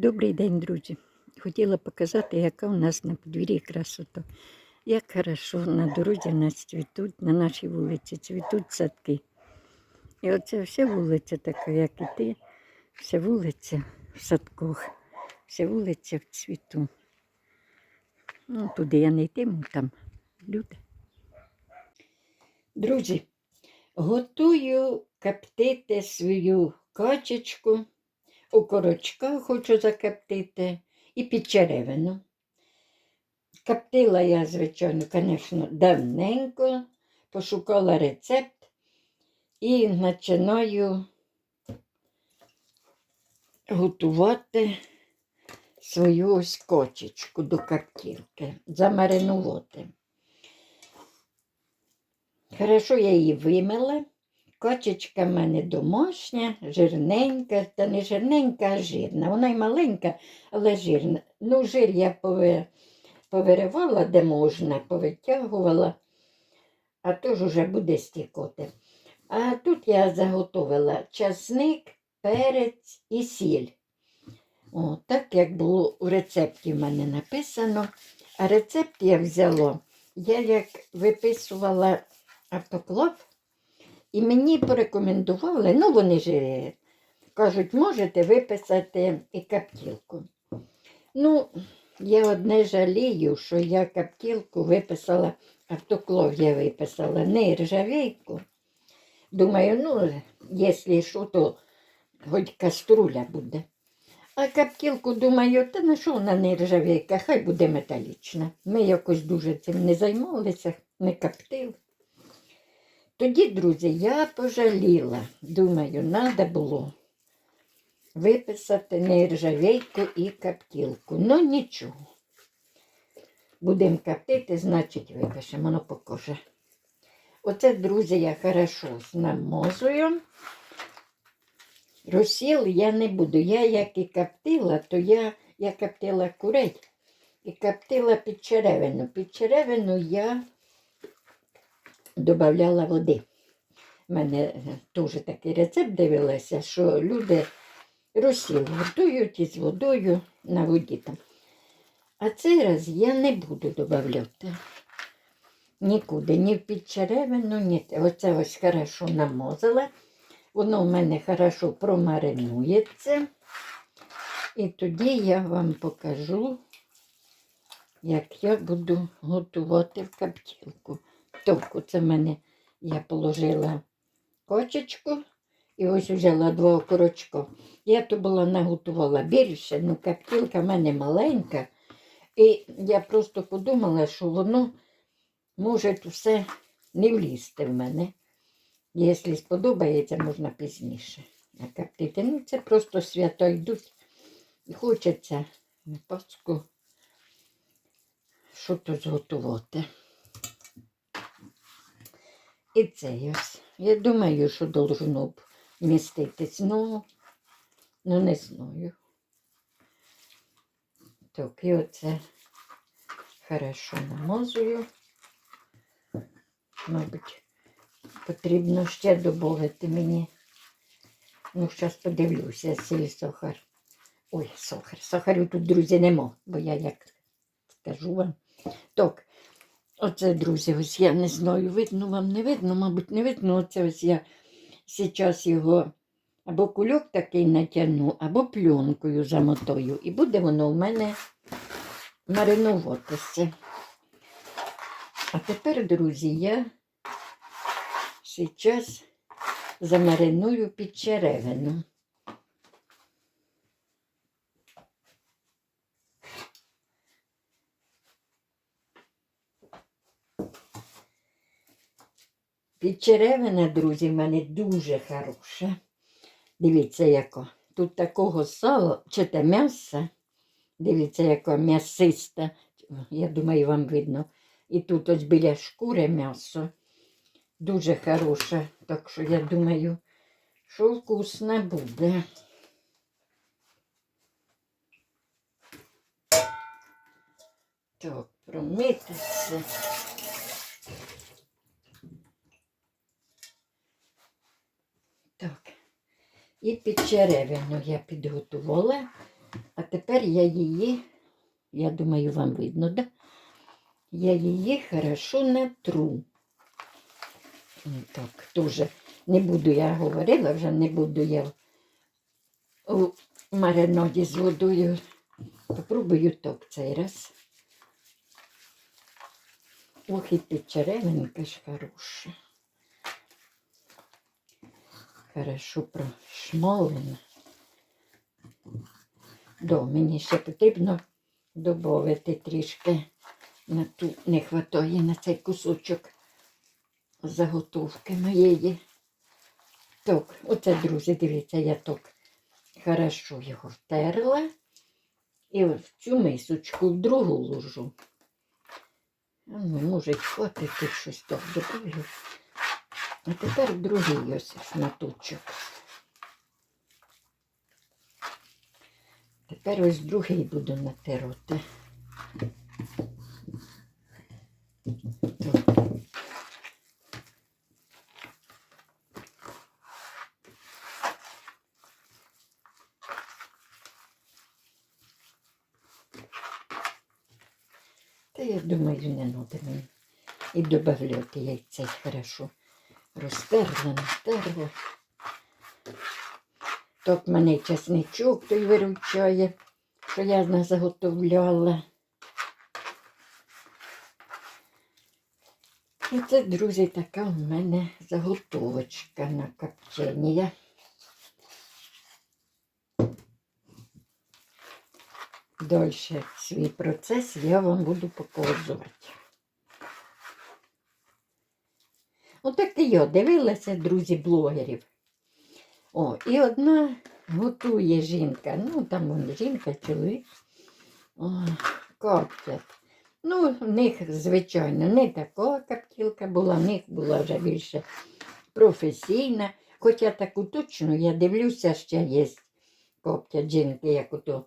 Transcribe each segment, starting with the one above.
Добрий день, друзі. Хотіла показати, яка у нас на подвір'ї красота. Як хорошо на дорозі нас цвітуть, на нашій вулиці цвітуть садки. І оце вся вулиця така, як і ти, вся вулиця в садках, вся вулиця в цвіту. Ну, туди я не йтиму, там люди. Друзі, готую коптити свою качечку. У корочках хочу закоптити і під черевину. Коптила я, звичайно, звісно, давненько, пошукала рецепт і починаю готувати свою ось кочечку до коптілки, замаринувати. Хорошо, я її вимила. Кочечка в мене домашня, жирненька, та не жирненька, а жирна. Вона й маленька, але жирна. Ну, жир я повиривала, де можна, повитягувала, а то ж уже буде стікоти. А тут я заготовила часник, перець і сіль. О, так як було у рецепті в мене написано. А рецепт я взяла, я як виписувала автоклав, і мені порекомендували, ну вони ж е, кажуть, можете виписати і каптілку. Ну, я одне жалію, що я каптілку виписала, автоклов я виписала, не ржавейку. Думаю, ну, якщо що, то хоч каструля буде. А каптілку, думаю, та на що вона не ржавейка, хай буде металічна. Ми якось дуже цим не займалися, не коптили. Тоді, друзі, я пожаліла. Думаю, треба було виписати нержавейку і каптілку. Ну нічого. Будемо коптити, значить випишемо, воно покаже. Оце, друзі, я хорошо намазую. Розсіл я не буду. Я як і коптила, то я, я коптила курей і коптила під черевину. Під черевину я додавала води. У мене теж такий рецепт дивилася, що люди розсіл готують із водою на воді там. А цей раз я не буду додавати нікуди, ні в підчеревину, ні. Оце ось хорошо намазала. Воно в мене хорошо промаринується. І тоді я вам покажу, як я буду готувати в каптілку. Тобто це в мене я положила кочечку і ось взяла два окорочка. Я то була наготувала більше, ну каптілка в мене маленька. І я просто подумала, що воно може все не влізти в мене. Якщо сподобається, можна пізніше накоптити. Ну, це просто свято йдуть. І хочеться на Пасху щось зготувати. І це ось. Я думаю, що должно б міститись. Ну, ну не знаю. Так, і оце хорошо намазую. Мабуть, потрібно ще додати мені. Ну, зараз подивлюся, сіль сахар. Ой, сахар. Сахарю тут, друзі, нема, бо я як скажу вам. Так, Оце, друзі, ось я не знаю, видно вам не видно, мабуть, не видно. Оце ось я зараз його або кульок такий натягну, або пленкою замотою. І буде воно в мене маринуватися. А тепер, друзі, я зараз замариную під черевину. Підчеревина, друзі, в мене дуже хороша. Дивіться, яко. Тут такого сала, чи те м'яса. Дивіться, яка м'ясиста. Я думаю, вам видно. І тут ось біля шкури м'ясо. Дуже хороше. Так що я думаю, що вкусне буде. Так, промити. Так. І під черевину я підготувала. А тепер я її, я думаю, вам видно, да? Я її хорошо натру. Так, теж не буду, я говорила, вже не буду я у мариноді з водою. Попробую так цей раз. Ох, і печеревинка ж хороша. Хорошо прошмолена. До, мені ще потрібно додати трішки на ту не хватає на цей кусочок заготовки моєї. Так, оце, друзі, дивіться, я так хорошо його втерла. І в цю мисочку в другу ложу. Ну, може, й хватить щось так добавлю. А тепер другий ось шматочок. Тепер ось другий буду натирати. Та я думаю, не треба мені. І додавати яйця хорошо. Розтерла, натерла. Так мене чесничок той виручає, що я не заготовляла. І це, друзі, така в мене заготовочка на копчення. Далі свій процес я вам буду показувати. Отак і я дивилася, друзі, блогерів. О, і одна готує жінка. Ну, там жінка, чоловік. О, коптять. Ну, в них, звичайно, не така коптілка була, в них була вже більше професійна. Хоча таку точну, я дивлюся, ще є коптять жінки, як, ото,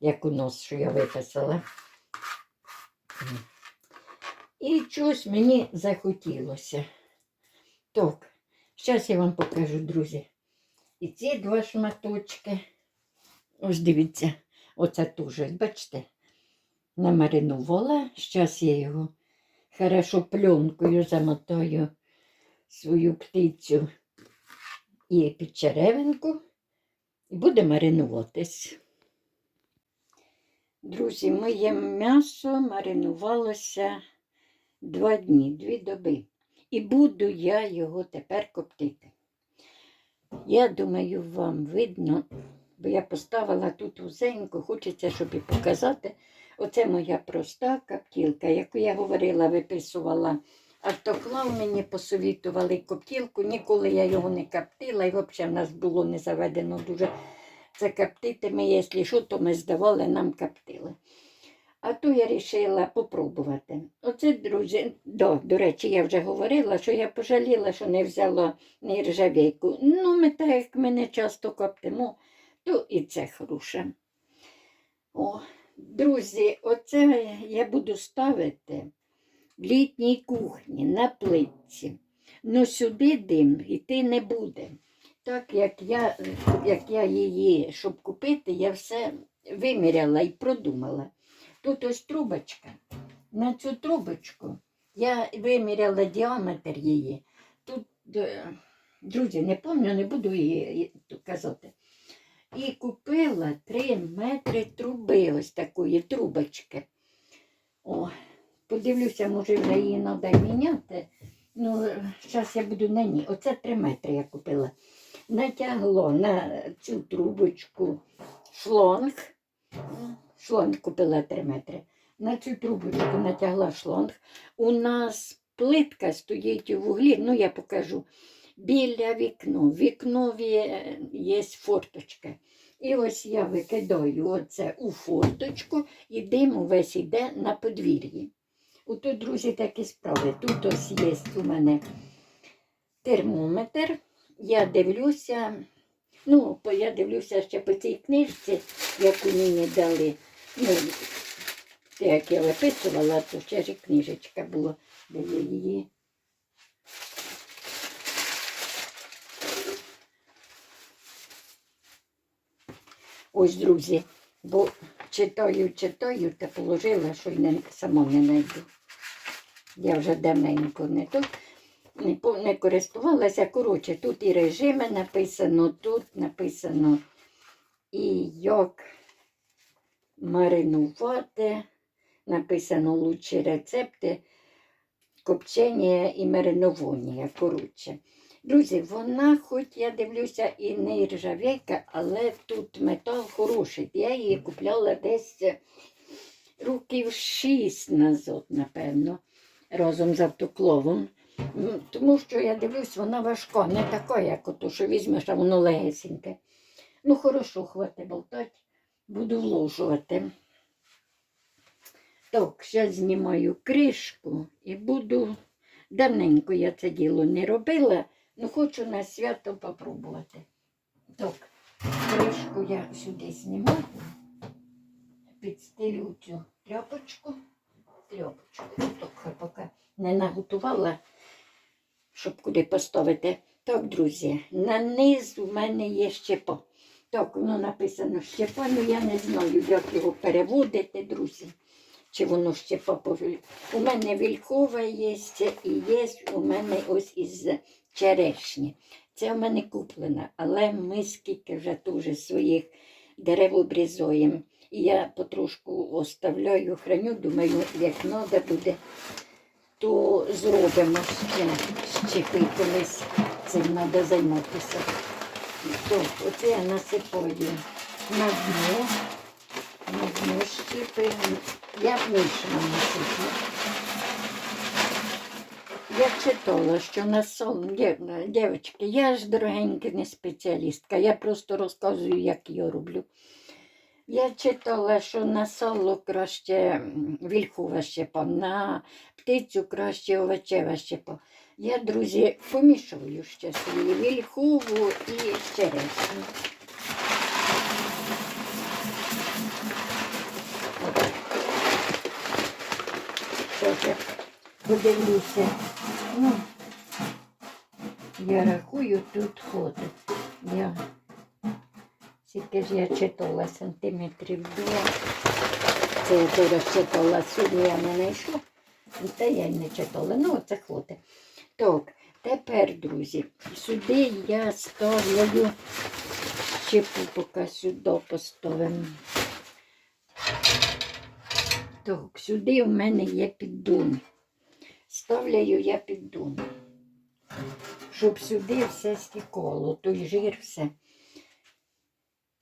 як у нас, що я виписала. І щось мені захотілося. Так, зараз я вам покажу, друзі. І ці два шматочки. Ось дивіться, оце теж, бачите, намаринувала. Зараз я його хорошо пленкою замотаю свою птицю і підчеревинку. І буде маринуватись. Друзі, моє м'ясо маринувалося два дні, дві доби. І буду я його тепер коптити. Я думаю, вам видно, бо я поставила тут узенько, хочеться, щоб і показати. Оце моя проста коптілка, яку я говорила, виписувала. Автоклав мені посовітували коптілку, ніколи я його не коптила, і взагалі в нас було не заведено дуже це коптити. Ми, якщо що, то ми здавали, нам коптили. А то я вирішила попробувати. Оце, друзі, до, до речі, я вже говорила, що я пожаліла, що не взяла нержавійку. Ну, ми так як ми не часто коптимо, то і це хороше. О, друзі, оце я буду ставити в літній кухні на плитці. Ну сюди дим йти не буде. Так як я, як я її, щоб купити, я все виміряла і продумала. Тут ось трубочка. На цю трубочку я виміряла діаметр її. Тут, е, друзі, не пам'ятаю, не буду її казати. І купила 3 метри труби, ось такої трубочки. О, подивлюся, може вже її треба міняти. Ну, зараз я буду на ній. Оце 3 метри я купила. Натягло на цю трубочку шлонг. Шлонг купила 3 метри. На цю трубочку натягла шлонг. У нас плитка стоїть у вуглі, ну я покажу. Біля вікна. В вікнові е, є форточка. І ось я викидаю оце у форточку і дим увесь йде на подвір'ї. Отут, друзі, такі справи. Тут ось є у мене термометр. Я дивлюся, ну, я дивлюся ще по цій книжці, яку мені дали. Ну, те, як я виписувала, то ще ж і книжечка була, де я її. Ось, друзі, Бо читаю, читаю та положила, що й не, сама не знайду. Я вже давненько не тут. Не, не користувалася. Коротше, тут і режими написано, тут написано і як маринувати. Написано лучші рецепти, копчення і маринування. Коротше. Друзі, вона, хоч я дивлюся, і не ржавейка, але тут метал хороший. Я її купляла десь років шість назад, напевно, разом з автокловом. Тому що я дивлюсь, вона важка, не така, як ото, що візьмеш, а воно легесеньке. Ну, хорошо, хвати болтать, буду вложувати. Так, зараз знімаю кришку і буду. Давненько я це діло не робила, ну хочу на свято попробувати. Так, кришку я сюди знімаю, підстелю цю тряпочку. Тряпочку. Так, поки не наготувала, щоб куди поставити. Так, друзі, на низ у мене є щепа. Так, воно написано щепа, ну я не знаю, як його переводити, друзі. Чи воно щепа повіль. У мене вільхова є і є у мене ось із черешні. Це в мене куплена, але ми скільки вже теж своїх дерев обрізуємо. І я потрошку оставляю, храню, думаю, як треба буде, то зробимо ще щепи колись. Цим треба займатися. То, оце я насипаю на дно, на дно щепи. Я вмішана насиплю. Я читала, що на сон, дів- дівчатки, я ж дорогенька не спеціалістка, я просто розказую, як я роблю. Я читала, що на сало краще вільхова щепа, на птицю краще овочева щепа. Я, друзі, помішую ще свої вільхову і черешню. От. Що ж, подивлюся. Ну, я рахую, тут ходить. Я скільки ж я читала сантиметрів два. Це я зараз читала, сьогодні я не знайшла. Та я й не читала. Ну, це хватить. Так, тепер, друзі, сюди я ставлю щепу, поки сюди поставимо. Так, сюди в мене є піддон. Ставляю я піддон, щоб сюди все стікало, той жир, все.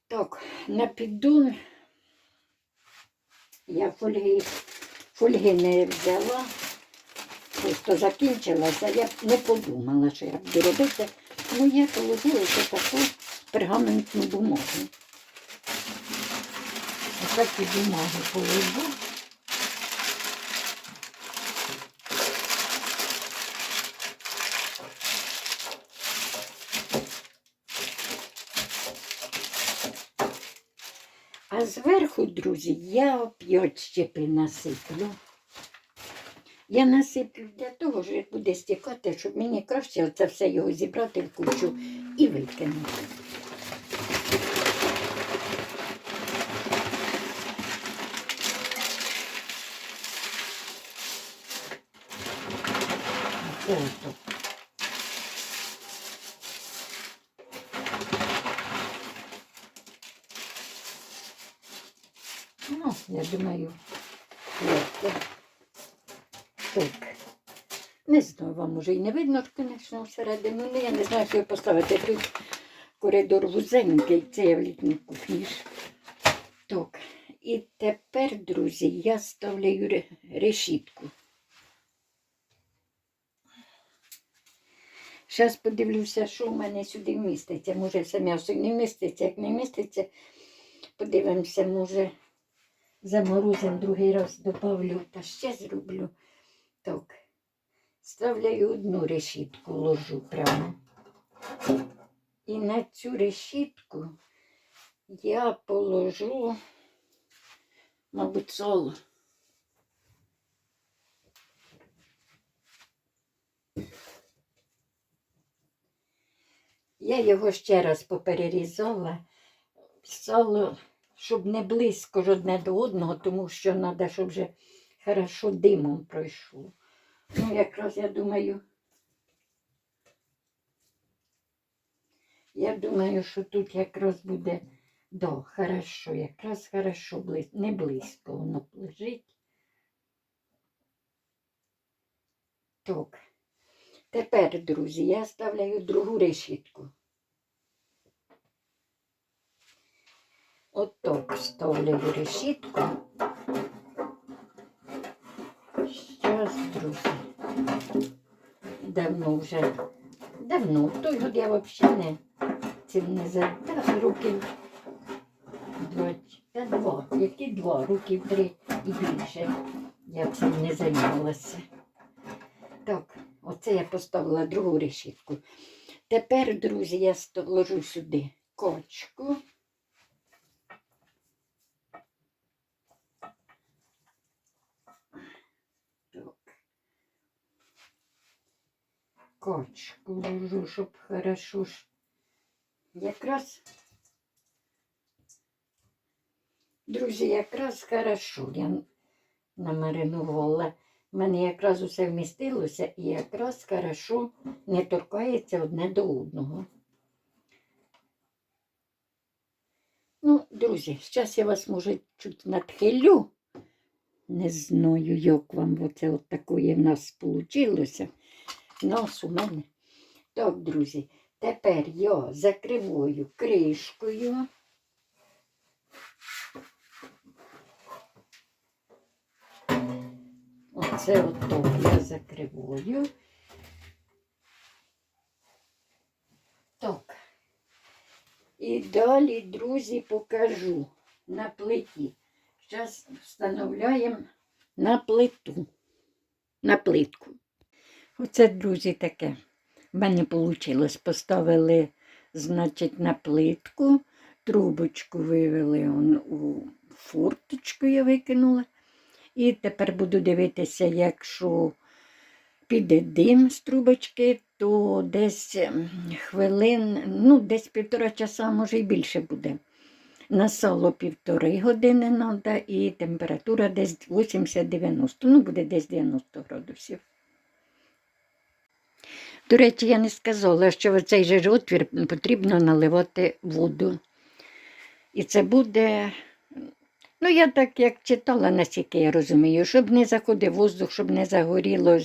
Так, на піддон я фольги, фольги не взяла, просто закінчилася. Я не подумала, що я буду робити. Ну, я положила ще таку пергаментну бумагу. Отакі бумаги положу. А зверху, друзі, я оп'ять щепи насиплю. Я насиплю для того, що буде стікати, щоб мені краще це все його зібрати в кучу і викинути. Ну, я думаю, легко. Так. Не знаю, вам уже і не видно, звісно, всередину. Ну, я не знаю, що поставити. Тут коридор вузенький, це я в літній кухні. Так. І тепер, друзі, я ставляю ре- решітку. Зараз подивлюся, що в мене сюди вміститься. Може, все м'ясо не вміститься. Як не вміститься, подивимося, може, заморозим другий раз добавлю та ще зроблю. Так. Ставляю одну решітку, ложу прямо. І на цю решітку я положу, мабуть, соло. Я його ще раз поперерізала. Сало, щоб не близько ж одне до одного, тому що треба, щоб вже хорошо димом пройшло. Ну, якраз я думаю. Я думаю, що тут якраз буде да, хорошо, якраз хорошо, близь, не близько воно лежить. Так. Тепер, друзі, я ставляю другу решітку. Отак ставлю решітку. Щас, друзі. Давно вже, давно, в той год я взагалі не цим не за та, два, та два, які два, років три і більше. Я цим не займалася. Так, оце я поставила другу решітку. Тепер, друзі, я ложу сюди кочку. Кочку ложу, щоб хорошо. Якраз. Друзі, якраз хорошо я намаринувала. У мене якраз усе вмістилося і якраз хорошо не торкається одне до одного. Ну, друзі, зараз я вас, може, чуть надхилю. Не знаю, як вам оце от такої в нас вийшло. Нос у мене. Так, друзі, тепер я закриваю кришкою. Оце ото я закриваю. Так. І далі, друзі, покажу на плиті. Зараз встановляємо на плиту. На плитку. Оце, друзі, таке. В мене вийшло. Поставили, значить, на плитку, трубочку вивели он, у форточку, я викинула. І тепер буду дивитися, якщо піде дим з трубочки, то десь ем, хвилин, ну, десь півтора часа, може і більше буде. На сало півтори години треба і температура десь 80-90, ну буде десь 90 градусів. До речі, я не сказала, що в цей же отвір потрібно наливати воду. І це буде, ну я так як читала, наскільки я розумію, щоб не заходив воздух, щоб не загоріло,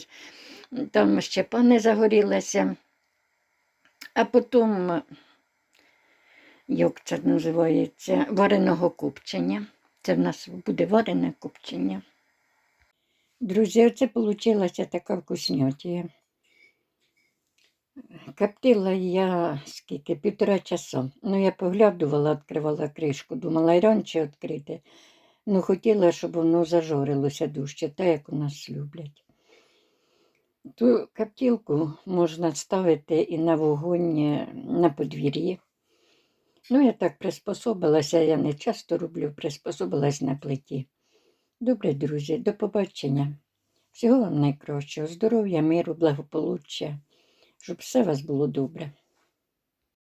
там щепа не загорілася. А потім, як це називається, вареного копчення. Це в нас буде варене копчення. Друзі, оце вийшла така вкуснятія. Коптила я скільки, півтора часу. Ну, я поглядувала, відкривала кришку, думала і раніше відкрити. Ну, хотіла, щоб воно зажорилося дужче, так як у нас люблять. Ту коптілку можна ставити і на вогонь е, на подвір'ї. Ну, я так приспособилася, я не часто роблю, приспособилась на плиті. Добре, друзі, до побачення. Всього вам найкращого, здоров'я, миру, благополуччя, щоб все у вас було добре.